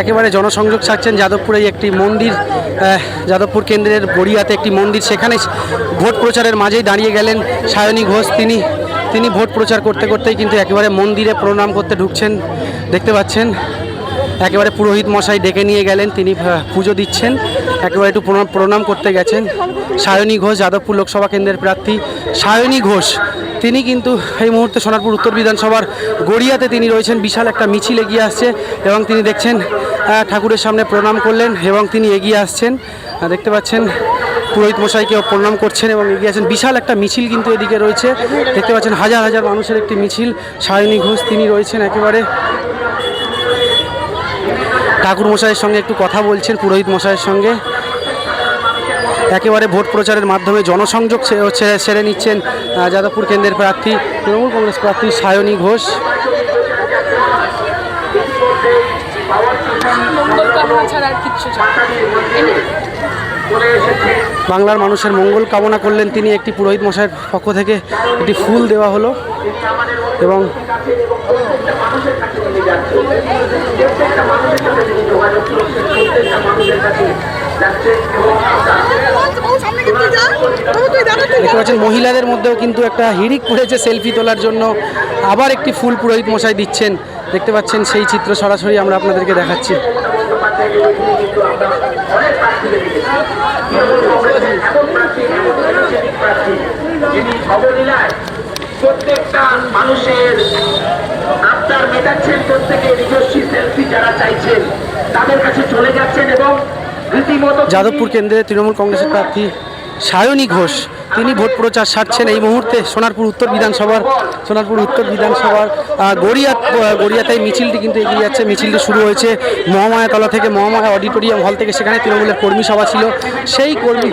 একেবারে জনসংযোগ ছাড়ছেন যাদবপুরে একটি মন্দির যাদবপুর কেন্দ্রের বড়িয়াতে একটি মন্দির। সেখানে ভোট প্রচারের মাঝেই দাঁড়িয়ে গেলেন সায়নী ঘোষ। তিনি তিনি ভোট প্রচার করতে করতেই কিন্তু একেবারে মন্দিরে প্রণাম করতে ঢুকছেন। দেখতে পাচ্ছেন একেবারে পুরোহিত মশাই ডেকে নিয়ে গেলেন, তিনি পুজো দিচ্ছেন, একেবারে একটু প্রণাম প্রণাম করতে গেছেন। সায়নী ঘোষ, যাদবপুর লোকসভা কেন্দ্রের প্রার্থী সায়নী ঘোষ, তিনি কিন্তু এই মুহূর্তে সোনারপুর উত্তর বিধানসভার গড়িয়াতে তিনি রয়েছেন, বিশাল একটা মিছিল এগিয়ে আসছে এবং তিনি দেখছেন ঠাকুরের সামনে প্রণাম করলেন এবং তিনি এগিয়ে আসছেন। দেখতে পাচ্ছেন, পুরোহিত মশাইকেও প্রণাম করছেন এবং এগিয়ে আছেন বিশাল একটা মিছিল কিন্তু এদিকে রয়েছে, দেখতে পাচ্ছেন হাজার হাজার মানুষের একটি মিছিল। সায়নী ঘোষ, তিনি রয়েছেন একেবারে ঠাকুর মশাইয়ের সঙ্গে একটু কথা বলছেন পুরোহিত মশাইয়ের সঙ্গে। একেবারে ভোট প্রচারের মাধ্যমে জনসংযোগ সেরে নিচ্ছেন যাদবপুর কেন্দ্রের প্রার্থী তৃণমূল কংগ্রেস প্রার্থী সায়নী ঘোষ। বাংলার মানুষের মঙ্গল কামনা করলেন তিনি একটি পুরোহিত মশাইয়ের পক্ষ থেকে একটি ফুল দেওয়া হলো এবং দেখতে পাচ্ছেন, মহিলাদের মধ্যেও কিন্তু একটা হিড়িক পড়েছে সেলফি তোলার জন্য। আবার একটি ফুল পুরোহিত মশাই দিচ্ছেন। দেখতে পাচ্ছেন, সেই চিত্র সরাসরি আমরা আপনাদেরকে দেখাচ্ছি। প্রত্যেকটা মানুষের আবদার মেটাচ্ছেন প্রত্যেকে নিজস্ব সেলফি যারা চাইছেন যাদবপুর কেন্দ্রে তৃণমূল কংগ্রেসের প্রার্থী সায়নী ঘোষ তিনি ভোট প্রচার সারছেন এই মুহূর্তে সোনারপুর উত্তর বিধানসভার সোনারপুর উত্তর বিধানসভার গড়িয়া গড়িয়াতে মিছিলটি কিন্তু এগিয়ে যাচ্ছে। মিছিলটি শুরু হয়েছে মহামায়াতলা থেকে মহামায়া অডিটোরিয়াম হল থেকে সেখানে তৃণমূলের কর্মী সভা ছিল। সেই কর্মী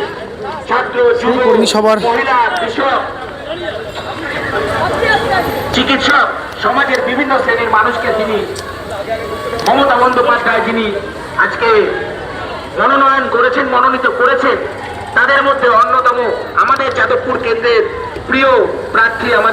সেই কর্মী সভার চিকিৎসক সমাজের বিভিন্ন শ্রেণির মানুষকে তিনি মমতা বন্দ্যোপাধ্যায় যিনি আজকে মনোনয়ন করেছেন, মনোনীত করেছেন, তাদের মধ্যে অন্যতম আমাদের যাদবপুর কেন্দ্রের প্রিয় প্রার্থী আমাদের